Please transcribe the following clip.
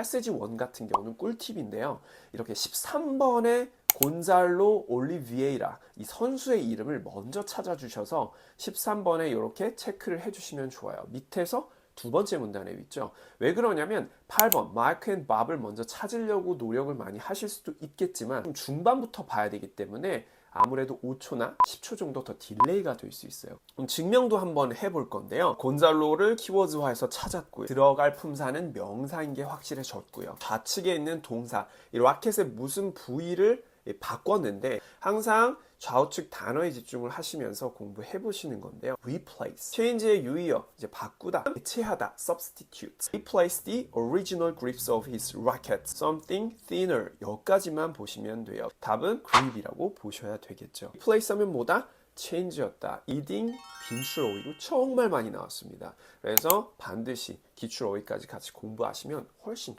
패시지 1 같은 경우는 꿀팁인데요. 이렇게 13번에 곤잘로 올리비에이라 이 선수의 이름을 먼저 찾아주셔서 13번에 이렇게 체크를 해주시면 좋아요. 밑에서 두 번째 문단에 있죠. 왜 그러냐면 8번 마이크 앤 밥을 먼저 찾으려고 노력을 많이 하실 수도 있겠지만 좀 중반부터 봐야 되기 때문에 아무래도 5초나 10초 정도 더 딜레이가 될 수 있어요. 그럼 증명도 한번 해볼 건데요. 곤잘로를 키워드화해서 찾았고요. 들어갈 품사는 명사인 게 확실해졌고요. 좌측에 있는 동사, 이 라켓의 무슨 부위를 바꿨는데 항상 좌우측 단어에 집중을 하시면서 공부해 보시는 건데요. replace, change의 유의어, 이제 바꾸다, 대체하다, substitute, replace the original grips of his racket, something thinner, 여기까지만 보시면 돼요. 답은 grip이라고 보셔야 되겠죠. replace 하면 뭐다? change였다. eating, 빈출 어휘로 정말 많이 나왔습니다. 그래서 반드시 기출 어휘까지 같이 공부하시면 훨씬 도